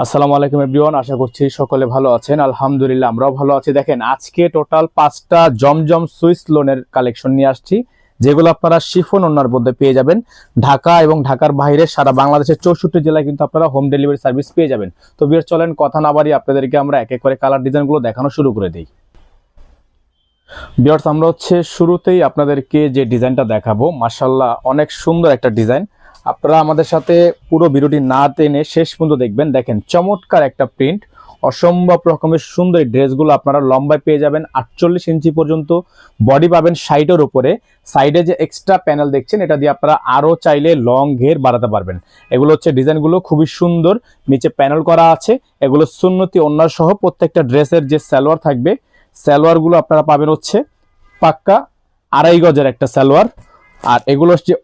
আসসালামু আলাইকুম এভরিওয়ান, আশা করছি সকলে ভালো আছেন। আলহামদুলিল্লাহ, আমরাও ভালো আছি। দেখেন, আজকে টোটাল পাঁচটা জমজম সুইস লোনের কালেকশন নিয়ে আসছি, যেগুলো আপনারা শিফন ওনার মধ্যে পেয়ে যাবেন। ঢাকা এবং ঢাকার বাইরে সারা বাংলাদেশের চৌষট্টি জেলায় কিন্তু আপনারা হোম ডেলিভারি সার্ভিস পেয়ে যাবেন। তো বিয়ের চলেন, কথা না বাড়ি আপনাদেরকে আমরা এক এক করে কালার ডিজাইনগুলো দেখানো শুরু করে দিই। বিয়ার্স, আমরা হচ্ছে শুরুতেই আপনাদেরকে যে ডিজাইনটা দেখাবো মার্শাল্লাহ অনেক সুন্দর একটা ডিজাইন। আপনারা আমাদের সাথে পুরো ভিডিওটি না টেনে শেষ পর্যন্ত দেখবেন। দেখেন, চমৎকার একটা প্রিন্ট অসম্ভব রকমের সুন্দর ড্রেসগুলো আপনারা লম্বায় পেয়ে যাবেন। আটচল্লিশ ইঞ্চি পর্যন্ত বডি পাবেন সাইডের উপরে। সাইডে যে এক্সট্রা প্যানেল দেখছেন, এটা দিয়ে আপনারা আরও চাইলে লং ঘের বাড়াতে পারবেন। এগুলো হচ্ছে ডিজাইনগুলো খুবই সুন্দর। নিচে প্যানেল করা আছে। এগুলো সুন্নতি অন্যার সহ প্রত্যেকটা ড্রেসের যে সালোয়ার থাকবে, সালোয়ারগুলো আপনারা পাবেন হচ্ছে পাক্কা আড়াই গজের একটা সালোয়ার। আর এগুলো হচ্ছে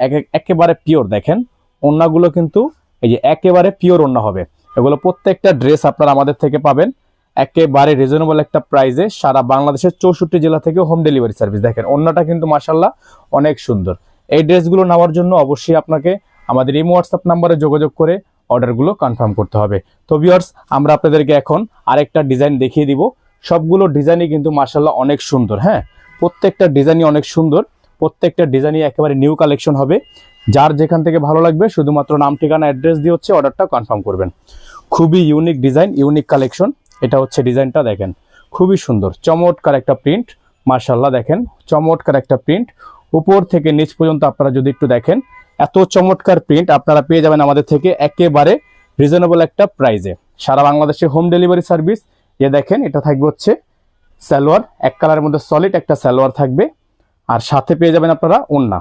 এক- একেবারে পিওর দেখেন। ওন্নাগুলো কিন্তু এই যে একেবারে পিওর ওন্না হবে। এগুলো প্রত্যেকটা ড্রেস আপনারা আমাদের থেকে পাবেন। একেবারে রিজনেবল একটা প্রাইসে সারা বাংলাদেশের চৌষট্টি জেলা থেকে হোম ডেলিভারি সার্ভিস দেখেন ওন্নাটা কিন্তু মাসাল্লাহ অনেক সুন্দর। এই ড্রেসগুলো নেওয়ার জন্য অবশ্যই আপনাকে আমাদের এই হোয়াটসঅ্যাপ নাম্বারে যোগাযোগ করে অর্ডারগুলো কনফার্ম করতে হবে। তো ভিউয়ার্স আমরা আপনাদেরকে এখন আরেকটা ডিজাইন দেখিয়ে দিব। সবগুলো ডিজাইনই কিন্তু মাসাল্লাহ অনেক সুন্দর হ্যাঁ? প্রত্যেকটা ডিজাইনই অনেক সুন্দর। প্রত্যেকটা ডিজাইনই একেবারে নিউ কালেকশন হবে। যার যেখান থেকে ভালো লাগবে, শুধুমাত্র নাম, ঠিকানা অ্যাড্রেস দিয়ে হচ্ছে অর্ডারটা কনফার্ম করবেন। খুবই ইউনিক ডিজাইন ইউনিক কালেকশন এটা হচ্ছে ডিজাইনটা দেখেন, খুবই সুন্দর। চমৎকার একটা প্রিন্ট মার্শাল্লাহ দেখেন, চমৎকার একটা প্রিন্ট উপর থেকে নিচ পর্যন্ত আপনারা যদি একটু দেখেন, এত চমৎকার প্রিন্ট আপনারা পেয়ে যাবেন আমাদের থেকে একেবারে রিজনেবল একটা প্রাইজে সারা বাংলাদেশে হোম ডেলিভারি সার্ভিস এ দেখেন, এটা থাকবে হচ্ছে সালোয়ার, এক কালারের মধ্যে সলিড একটা সালোয়ার থাকবে। আর সাথে পেয়ে যাবেন আপনারা ওন্না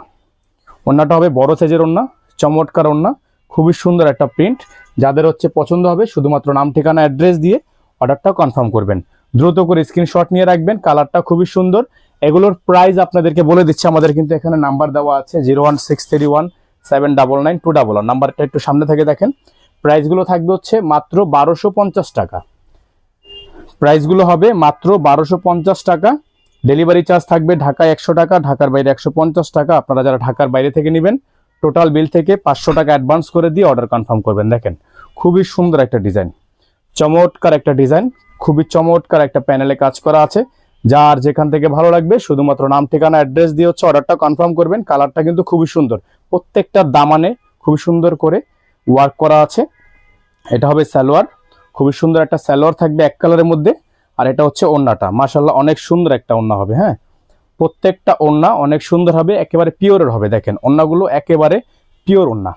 ওন্নাটা হবে বড় সাইজের ওন্না চমৎকার ওন্না খুবই সুন্দর একটা প্রিন্ট যাদের হচ্ছে পছন্দ হবে, শুধুমাত্র নাম, ঠিকানা অ্যাড্রেস দিয়ে অর্ডারটা কনফার্ম করবেন। দ্রুত করে স্ক্রিনশট নিয়ে রাখবেন কালারটা খুবই সুন্দর। এগুলোর প্রাইস আপনাদেরকে বলে দিচ্ছি, আমাদের কিন্তু এখানে নাম্বার দেওয়া আছে zero one six three one seven double nine two double one নাম্বারটা একটু সামনে থেকে দেখেন। প্রাইসগুলো থাকবে হচ্ছে মাত্র বারোশো পঞ্চাশ টাকা। প্রাইসগুলো হবে মাত্র বারোশো পঞ্চাশ টাকা। ডেলিভারি চার্জ থাকবে ঢাকায় একশো টাকা, ঢাকার বাইরে একশো পঞ্চাশ টাকা। আপনারা যারা ঢাকার বাইরে থেকে নেবেন, টোটাল বিল থেকে পাঁচশো টাকা অ্যাডভান্স করে দিয়ে অর্ডার কনফার্ম করবেন। দেখেন, খুবই সুন্দর একটা ডিজাইন চমৎকার একটা ডিজাইন খুবই চমৎকার একটা প্যানেলে কাজ করা আছে। যার যেখান থেকে ভালো লাগবে, শুধুমাত্র নাম, ঠিকানা অ্যাড্রেস দিয়ে হচ্ছে অর্ডারটা কনফার্ম করবেন। কালারটা কিন্তু খুবই সুন্দর। প্রত্যেকটা দামানে খুবই সুন্দর করে ওয়ার্ক করা আছে। এটা হবে সালোয়ার। খুবই সুন্দর একটা সালোয়ার থাকবে এক কালারের মধ্যে। আর এটা হচ্ছে ওন্নাটা মাশাল্লাহ অনেক সুন্দর একটা ওন্না হবে হ্যাঁ? প্রত্যেকটা ওন্না অনেক সুন্দর হবে, একেবারে পিওরের হবে, দেখেন। ওন্নাগুলো একেবারে পিওর ওন্না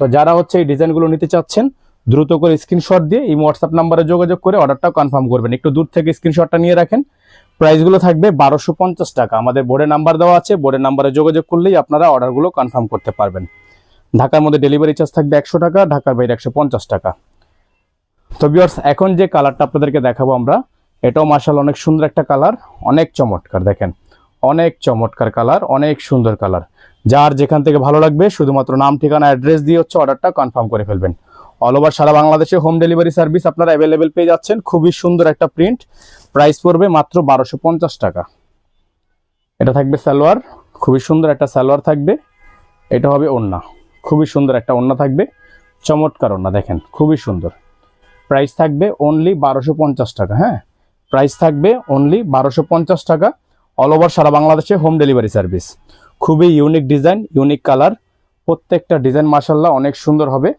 তো যারা হচ্ছে এই ডিজাইনগুলো নিতে চাচ্ছেন, দ্রুত করে স্ক্রিনশট দিয়ে এই হোয়াটসঅ্যাপ নাম্বারে যোগাযোগ করে অর্ডারটা কনফার্ম করবেন। একটু দূর থেকে স্ক্রিনশটটা নিয়ে রাখেন। প্রাইসগুলো থাকবে বারোশো পঞ্চাশ টাকা। আমাদের বোর্ডে নাম্বার দেওয়া আছে, বোর্ডের নাম্বারে যোগাযোগ করলেই আপনারা অর্ডারগুলো কনফার্ম করতে পারবেন। ঢাকার মধ্যে ডেলিভারি চার্জ থাকবে একশো টাকা, ঢাকার বাইরে একশো পঞ্চাশ টাকা। তো বিয়ার্স এখন যে কালারটা আপনাদেরকে দেখাবো আমরা এটাও মার্শাল অনেক সুন্দর একটা কালার, অনেক চমৎকার দেখেন, অনেক চমৎকার কালার, অনেক সুন্দর কালার। যার যেখান থেকে ভালো লাগবে, শুধুমাত্র নাম, ঠিকানা, অ্যাড্রেস দিয়ে হচ্ছে অর্ডারটা কনফার্ম করে ফেলবেন। অল ওভার সারা বাংলাদেশে হোম ডেলিভারি সার্ভিস আপনারা অ্যাভেলেবেল পেয়ে যাচ্ছেন, খুবই সুন্দর একটা প্রিন্ট, প্রাইস পড়বে মাত্র বারোশো পঞ্চাশ টাকা। এটা থাকবে সালোয়ার, খুবই সুন্দর একটা সালোয়ার থাকবে, এটা হবে ওন্না খুবই সুন্দর একটা ওন্না থাকবে, চমৎকার ওন্না দেখেন, খুবই সুন্দর। প্রাইস থাকবে অনলি বারোশো টাকা হ্যাঁ? প্রাইস থাকবে অনলি বারোশো পঞ্চাশ টাকা। অল ওভার সারা বাংলাদেশে হোম ডেলিভারি সার্ভিস খুবই ইউনিক ডিজাইন ইউনিক কালার প্রত্যেকটা ডিজাইন মাসাল্লাহ অনেক সুন্দর হবে।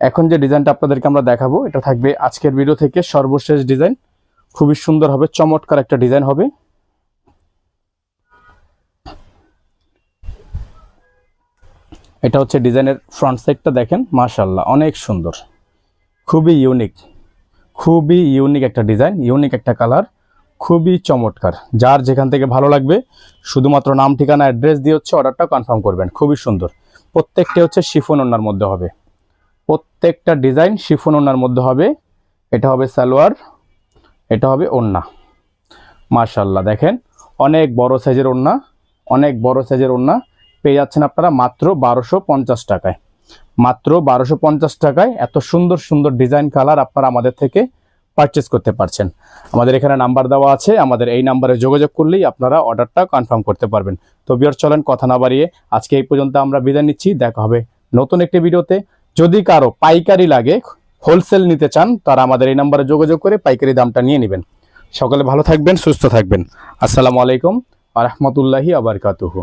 এখন যে ডিজাইনটা আপনাদেরকে আমরা দেখাবো, এটা থাকবে আজকের ভিডিও থেকে সর্বশেষ ডিজাইন খুবই সুন্দর হবে, চমৎকার একটা ডিজাইন হবে। এটা হচ্ছে ডিজাইনের ফ্রন্ট সাইডটা দেখেন মার্শাল্লাহ অনেক সুন্দর। খুবই ইউনিক খুবই ইউনিক একটা ডিজাইন ইউনিক একটা কালার খুবই চমৎকার। যার যেখান থেকে ভালো লাগবে, শুধুমাত্র নাম, ঠিকানা অ্যাড্রেস দিয়ে হচ্ছে অর্ডারটা কনফার্ম করবেন। খুবই সুন্দর। প্রত্যেকটা হচ্ছে শিফন ওনার মধ্যে হবে। প্রত্যেকটা ডিজাইন শিফন ওনার মধ্যে হবে। এটা হবে সালোয়ার, এটা হবে ওন্না মাশাল্লাহ দেখেন, অনেক বড় সাইজের ওন্না অনেক বড় সাইজের ওন্না পেয়ে যাচ্ছেন আপনারা মাত্র বারোশো টাকায়। মাত্র বারোশো পঞ্চাশ টাকায় এত সুন্দর সুন্দর ডিজাইন কালার আপনারা আমাদের থেকে পারচেস করতে পারছেন। আমাদের এখানে নাম্বার দেওয়া আছে, আমাদের এই নাম্বারে যোগাযোগ করলেই আপনারা অর্ডারটা কনফার্ম করতে পারবেন। তো চলেন কথা না বাড়িয়ে আজকে এই পর্যন্ত আমরা বিদায় নিচ্ছি, দেখা হবে নতুন একটি ভিডিওতে। যদি কারও পাইকারি লাগে হোলসেল নিতে চান, তারা আমাদের এই নাম্বারে যোগাযোগ করে পাইকারি দামটা নিয়ে নেবেন। সকলে ভালো থাকবেন, সুস্থ থাকবেন। আসসালামু আলাইকুম আ রহমতুল্লাহি আবরকাতুহু।